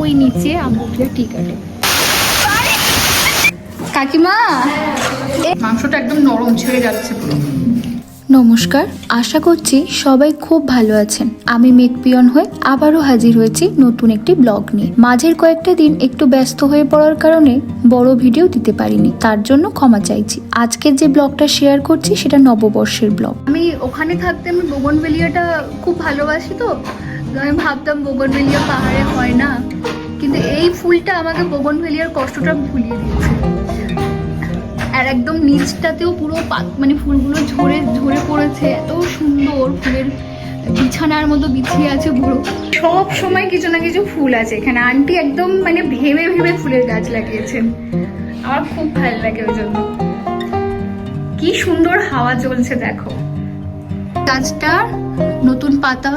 ওই নিচে আমুটিয়া ঠিক আছে। কাকিমা? মাংসটা একদম নরম ছেড়ে যাচ্ছে পুরো। নমস্কার, আশা করছি সবাই খুব ভালো আছেন। আমি মেঘপিয়ন হয়ে আবারও হাজির হয়েছি নতুন একটি ব্লগ নিয়ে। মাঝের কয়েকটা দিন একটু ব্যস্ত হয়ে পড়ার কারণে বড় ভিডিও দিতে পারিনি, তার জন্য ক্ষমা চাইছি। আজকের যে ব্লগটা শেয়ার করছি সেটা নববর্ষের ব্লগ। আমি ওখানে থাকতে আমি বোগনভেলিয়াটা খুব ভালোবাসি তো আমি ভাবতাম বোগনভেলিয়া পাহাড়ে হয় না। কিন্তু এই ফুলটা আমাকে বোগনভেলিয়ার কষ্টটা ভুলিয়ে দিয়েছে। আর একদম নিচটাতেও পুরো মানে ফুলগুলো ঝরে ঝরে পড়েছে। এত সুন্দর ফুলের বিছানার মতো বিছিয়ে আছে পুরো। সব সময় কিছু না কিছু ফুল আছে এখানে। আন্টি একদম মানে ভেবে ভেবে ফুলের গাছ লাগিয়েছেন। আমার খুব ভালো লাগে ওই জন্য। কি সুন্দর হাওয়া চলছে, দেখো। গাছটার নতুন পাতা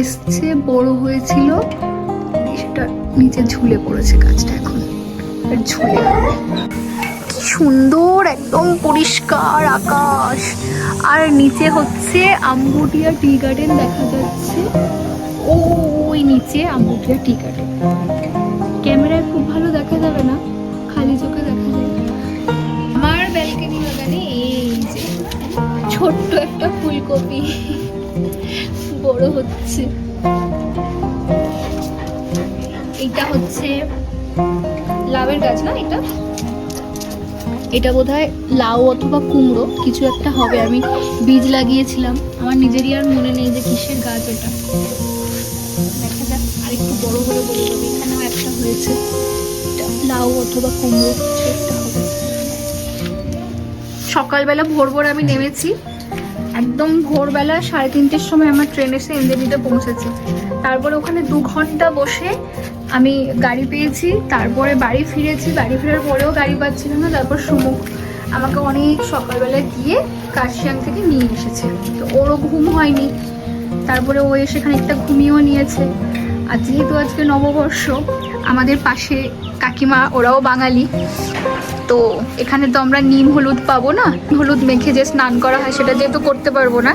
এসছে, বড় হয়েছিল। সেটা নিচে ঝুলে পড়েছে গাছটা এখন। ঝুলে সুন্দর, একদম পরিষ্কার আকাশ। আর নিচে হচ্ছে আম্বুটিয়া টি গার্ডেন দেখা যাচ্ছে। ওই নিচে আম্বুটিয়া টি গার্ডেন। ক্যামেরায় খুব ভালো দেখা যাবে না? খালি চোখে দেখা যায় আমার ব্যালকনি বাগানে এই যে ছোট্ট একটা ফুলকপি। বড় হচ্ছে। এটা হচ্ছে লাভের গাছ না এটা? এটা বোধহয় লাউ অথবা কুমড়ো, কিছু একটা হবে। আমি বীজ লাগিয়েছিলাম। আমার নিজেরই আর মনে নেই যে কিসের গাছ এটা। দেখা যাক আর একটু বড় হলে বলে দেবো। এখানেও একটা হয়েছে। লাউ অথবা কুমড়ো, কিছু একটা হবে। সকালবেলা ভোর ভোর আমি নেমেছি। একদম ভোরবেলা সাড়ে তিনটের সময় আমার ট্রেন এসে এনজেপিতে পৌঁছেছে। তারপরে ওখানে দু ঘণ্টা বসে আমি গাড়ি পেয়েছি, তারপরে বাড়ি ফিরেছি। বাড়ি ফেরার পরেও গাড়ি পাচ্ছিলাম না, তারপর সুমুখ আমাকে অনেক সকালবেলা গিয়ে কার্শিয়াং থেকে নিয়ে এসেছে। তো ওরও ঘুম হয়নি, তারপরে ও এসে খানিকটা ঘুমিয়েও নিয়েছে। আর যেহেতু আজকে নববর্ষ, আমাদের পাশে কাকিমা, ওরাও বাঙালি, তো এখানে তো আমরা নিম হলুদ পাবো না? হলুদ মেখে যে স্নান করা হয়, সেটা যেহেতু করতে পারব না,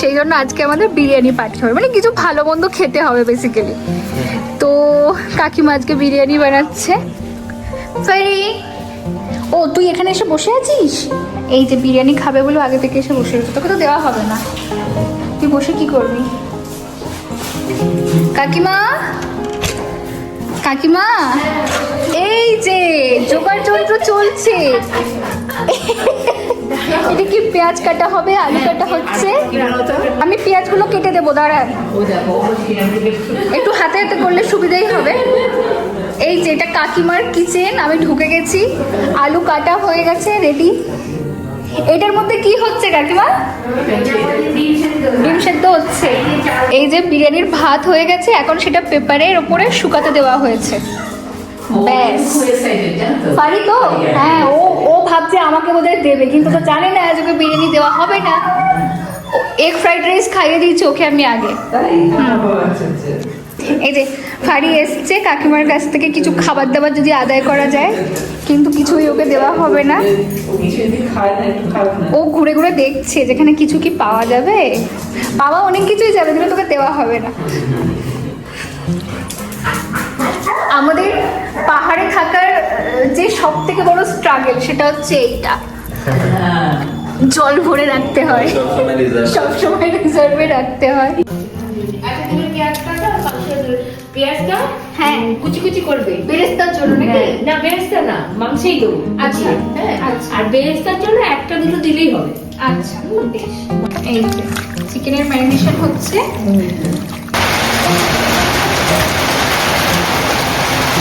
সেই জন্য আজকে আমাদের বিরিয়ানি পাঠাতে হবে। মানে কিছু ভালো মন্দ খেতে হবে বেসিক্যালি কাকিমা আজকে বিরিয়ানি বানাচ্ছে। ফারি ও তুই এখানে এসে বসে আছিস? এই যে বিরিয়ানি খাবে বলে আগে থেকে এসে বসে আছে তোকে তো দেওয়া হবে না। তুই বসে কি করবি? কাকিমা? কাকিমা? এই যে জোগাড় যন্ত্র চলছে। এটা কি পেঁয়াজ কাটা হবে, আলু কাটা হচ্ছে? আমি পেঁয়াজগুলো কেটে দেবো, দাঁড়ান। একটু হাতে হাতে করলে সুবিধাই হবে। এই যে, এটা কাকিমার কিচেন আমি ঢুকে গেছি। আলু কাটা হয়ে গেছে রেডি এটার মধ্যে কি হচ্ছে, কাকিমা? ডিম সেদ্ধ হচ্ছে। এই যে, বিরিয়ানির ভাত হয়ে গেছে, এখন সেটা পেপারের ওপরে শুকাতে দেওয়া হয়েছে। ব্যাস। পারি তো? হ্যাঁ ও ও ভাবছে আমাকে বোধহয় দেবে কিন্তু তো জানে না আজ ওকে বিরিয়ানি দেওয়া হবে না। এগ ফ্রাইড রাইস খাইয়ে দিয়েছি ওকে আমি আগে। এই যে ফাড়ি এসছে কাকিমার কাছ থেকে কিছু খাবার দাবার যদি আদায় করা যায় কিন্তু কিছুই ওকে দেওয়া হবে না। ও ঘুরে ঘুরে দেখছে যেখানে কিছু কি পাওয়া যাবে? পাওয়া অনেক কিছুই যাবে কিন্তু তোকে দেওয়া হবে না। যে সব থেকে বড় স্ট্রাগল সেটা হচ্ছে এইটা। জল ভরে রাখতে হয়। সবসময় রিজার্ভে রাখতে হয়। আচ্ছা পেঁয়াজটা হ্যাঁ। কুচি কুচি করবে। বেরেস্তার জন্য নাকি? হ্যাঁ, না বেরেস্তা না মাংসেই দেবো। আচ্ছা, হ্যাঁ। আচ্ছা। আর বেরেস্তার জন্য একটা দুটো দিলেই হবে। আচ্ছা। এই চিকেনের ম্যারিনেশন হচ্ছে।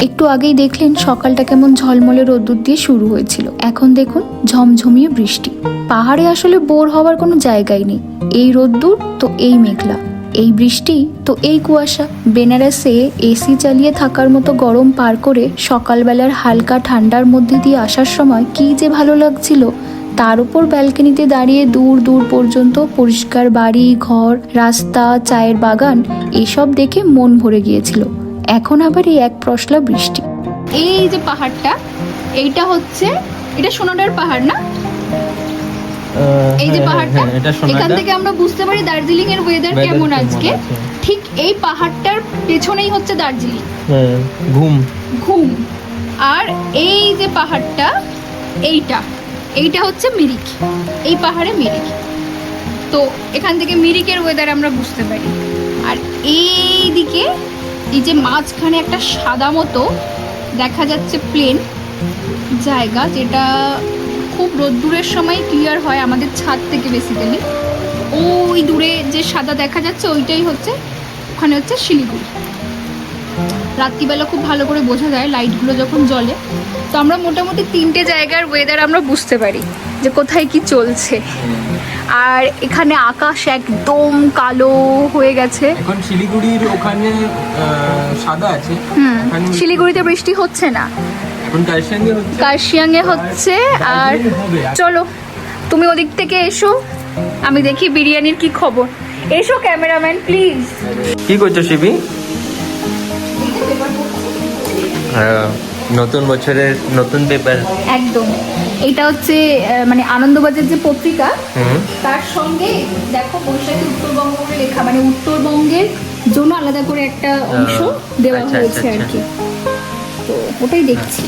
একটু আগেই দেখলেন সকালটা কেমন ঝলমলে রোদ্দুর দিয়ে শুরু হয়েছিল। এখন দেখুন ঝমঝমিয়ে বৃষ্টি। পাহাড়ে আসলে বোর হওয়ার কোনো জায়গাই নেই। এই রোদ্দুর তো এই মেঘলা। এই বৃষ্টি তো এই কুয়াশা। বেনারসে এসি চালিয়ে থাকার মতো গরম পার করে সকালবেলার হালকা ঠান্ডার মধ্যে দিয়ে আসার সময় কি যে ভালো লাগছিল। তার উপর ব্যালকনিতে দাঁড়িয়ে দূর দূর পর্যন্ত পরিষ্কার বাড়ি, ঘর, রাস্তা, চায়ের বাগান, এসব দেখে মন ভরে গিয়েছিল। এখন আবার এই এক প্রশলা বৃষ্টি। এই যে পাহাড়টা এইটা হচ্ছে এটা সোনাডার পাহাড় না? এই যে হ্যাঁ, পাহাড়টা হ্যাঁ, এখান থেকে আমরা বুঝতে পারি দার্জিলিং এর ওয়েদার কেমন আজকে। ঠিক এই পাহাড়টার পেছনেই হচ্ছে দার্জিলিং। হ্যাঁ, ঘুম। ঘুম। আর এই যে পাহাড়টা এইটা এইটা হচ্ছে মিরিক। এই পাহাড়ে মিরিক। তো এখান থেকে মিরিকের ওয়েদার আমরা বুঝতে পারি। আর এই দিকে এই যে মাঝখানে একটা সাদা মতো দেখা যাচ্ছে প্লেন জায়গা, যেটা খুব রোদ্দুরের সময় ক্লিয়ার হয় আমাদের ছাদ থেকে বেসিক্যালি ওই দূরে যে সাদা দেখা যাচ্ছে, ওইটাই হচ্ছে, ওখানে হচ্ছে শিলিগুড়ি। রাত্রিবেলা খুব ভালো করে বোঝা যায় লাইটগুলো যখন জ্বলে। তো আমরা মোটামুটি তিনটে জায়গার ওয়েদার আমরা বুঝতে পারি যে কোথায় কি চলছে। আর এখানে আকাশ একদম কালো হয়ে গেছে। এখন শিলিগুড়ির ওখানে সাদা আছে। হুম শিলিগুড়িতে বৃষ্টি হচ্ছে না। এখন কার্শিয়াঙ্গে হচ্ছে। কার্শিয়াংয়ে হচ্ছে আর আর- চলো তুমি ওদিক থেকে এসো আমি দেখি বিরিয়ানির কি খবর। এসো ক্যামেরাম্যান প্লিজ। কি করছ শিবি? হ্যাঁ, নতুন বছরের নতুন পেপার একদম। এটা হচ্ছে মানে আনন্দবাজার যে পত্রিকা তার সঙ্গে দেখো বৈশাখী উত্তরবঙ্গ বলে লেখা মানে উত্তরবঙ্গের জন্য আলাদা করে একটা অংশ দেওয়া আচ্ছা, হয়েছে আচ্ছা, আর কি। তো ওটাই দেখছি।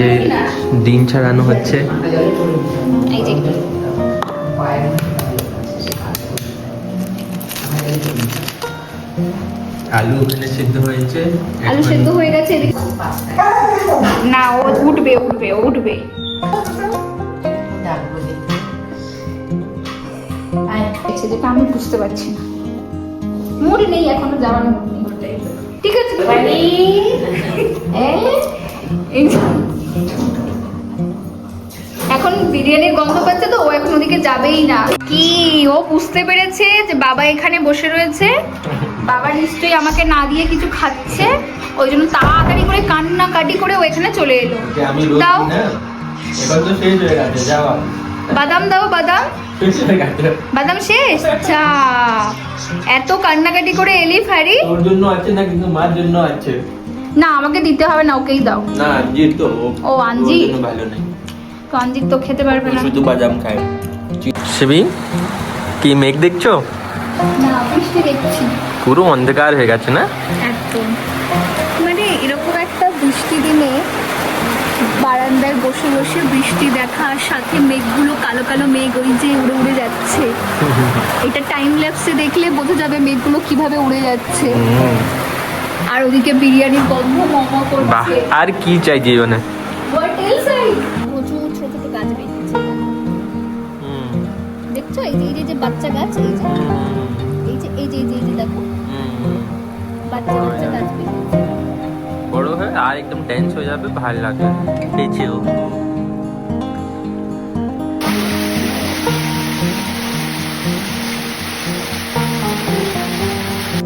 যে ডিম ছাড়ানো হচ্ছে। এই যে। আলু ওখানে সিদ্ধ হয়েছে। আলু এখন- সেদ্ধ হয়ে গেছে না ও উঠবে উঠবে ও উঠবে। যেটা আমি বুঝতে পারছি না। মুড়ি নেই এখনও জামানো মুড়ি নেই। ঠিক আছে এখন বিরিয়ানির গন্ধ পাচ্ছে তো ও এখন ওদিকে যাবেই না। কি ও বুঝতে পেরেছে যে বাবা এখানে বসে রয়েছে? বাবা নিশ্চয়ই আমাকে না দিয়ে কিছু খাচ্ছে ওই জন্য তাড়াতাড়ি করে কান্না কাটি করে ও এখানে চলে এলো। দাও। না? এখন তো শেষ হয়ে গেছে যাওয়া বাদাম দাও বাদাম। বাদাম শেষ? চা এত কান্নাকাটি করে এলি ফারি? তোর জন্য আছে না কিন্তু মার জন্য আছে। না আমাকে দিতে হবে না ওকেই দাও। না আঞ্জির তো ও, আঞ্জির? ওর জন্য ভালো নেই। কাঞ্জির তো খেতে পারবে না। শুধু বাদাম খায়। শিবি কি মেঘ দেখছ? না বৃষ্টি দেখছি। পুরো অন্ধকার হয়ে গেছে না? একদম। মানে এরকম একটা বৃষ্টি দিনে বারান্দায় বসে বসে বৃষ্টি দেখা আর সাথে মেঘগুলো কালো কালো মেঘ ওই যে উড়ে উড়ে যাচ্ছে। এটা টাইম ল্যাপসে দেখলে বোঝা যাবে মেঘগুলো কীভাবে উড়ে যাচ্ছে। আর ওদিকে বিরিয়ানির গন্ধ মম করছে। আর কি চাই জীবনে? What else I? প্রচুর ছোট ছোট গাছ বেরিয়েছে। দেখছ? এই যে এই যে- বাচ্চা গাছ এই যে এই যে এই যে এই যে এই যে দেখো। বাচ্চা বাচ্চা বড় হয়ে আর একদম ডেন্স হয়ে যাবে ভালো লাগবে।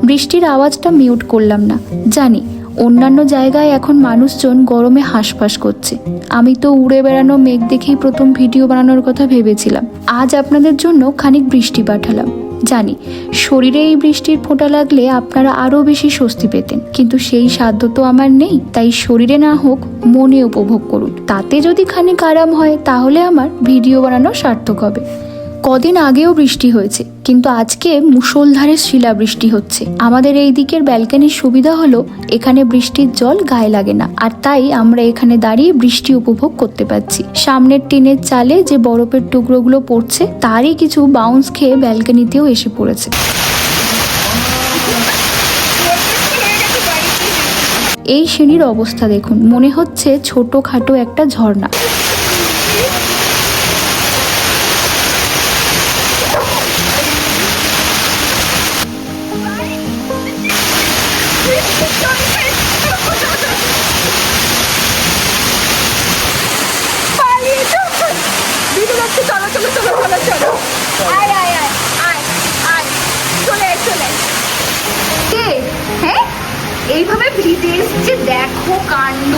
বৃষ্টির আওয়াজটা মিউট করলাম না। জানি অন্যান্য জায়গায় এখন মানুষজন গরমে হাঁসফাঁস করছে। আমি তো উড়ে বেড়ানো মেঘ দেখেই প্রথম ভিডিও বানানোর কথা ভেবেছিলাম। আজ আপনাদের জন্য খানিক বৃষ্টি পাঠালাম। জানি, শরীরে এই বৃষ্টির ফোঁটা লাগলে আপনারা আরও বেশি স্বস্তি পেতেন। কিন্তু সেই সাধ্য তো আমার নেই, তাই শরীরে না হোক, মনে উপভোগ করুন। তাতে যদি খানিক আরাম হয়, তাহলে আমার ভিডিও বানানো সার্থক হবে। কদিন আগেও বৃষ্টি হয়েছে, কিন্তু আজকে মুষলধারে শিলাবৃষ্টি হচ্ছে। আমাদের এই দিকের ব্যালকানির সুবিধা হলো, এখানে বৃষ্টির জল গায়ে লাগে না, আর তাই আমরা এখানে দাঁড়িয়ে বৃষ্টি উপভোগ করতে পারছি। সামনের টিনের চালে যে বরফের টুকরোগুলো পড়ছে, তারই কিছু বাউন্স খেয়ে ব্যালকানিতেও এসে পড়েছে। এই সিঁড়ির অবস্থা দেখুন, মনে হচ্ছে ছোটখাটো একটা ঝর্ণা। এসছে? দেখো কাণ্ড।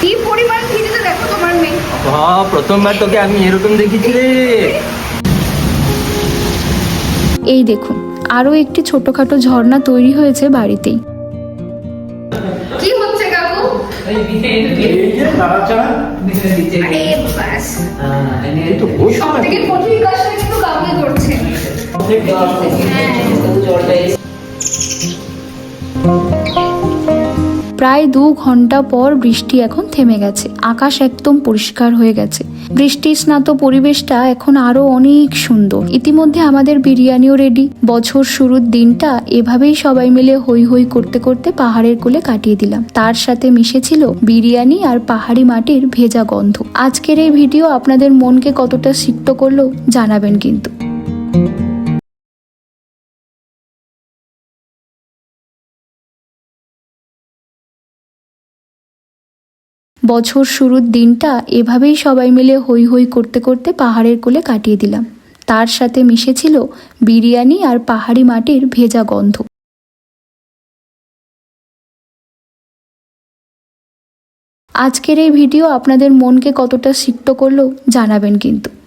কি পরিমাণ দেখো তোমার মেয়ে। বাহ প্রথমবার তোকে আমি এরকম দেখেছি রে। এই দেখুন আরও একটি ছোটখাটো ঝর্ণা তৈরি হয়েছে বাড়িতেই। সব থেকে কঠিন কাজটা কিন্তু কাউকে করছে। প্রায় দু ঘণ্টা পর বৃষ্টি এখন থেমে গেছে। আকাশ একদম পরিষ্কার হয়ে গেছে। বৃষ্টি স্নাত পরিবেশটা এখন আরও অনেক সুন্দর। ইতিমধ্যে আমাদের বিরিয়ানিও রেডি বছর শুরুর দিনটা এভাবেই সবাই মিলে হই হই করতে করতে পাহাড়ের কোলে কাটিয়ে দিলাম। তার সাথে মিশেছিল বিরিয়ানি আর পাহাড়ি মাটির ভেজা গন্ধ। আজকের এই ভিডিও আপনাদের মনকে কতটা সিক্ত করল জানাবেন কিন্তু। বছর শুরুর দিনটা এভাবেই সবাই মিলে হই হই করতে করতে পাহাড়ের কোলে কাটিয়ে দিলাম। তার সাথে মিশেছিল বিরিয়ানি আর পাহাড়ি মাটির ভেজা গন্ধ। আজকের এই ভিডিও আপনাদের মনকে কতটা সিক্ত করল জানাবেন কিন্তু।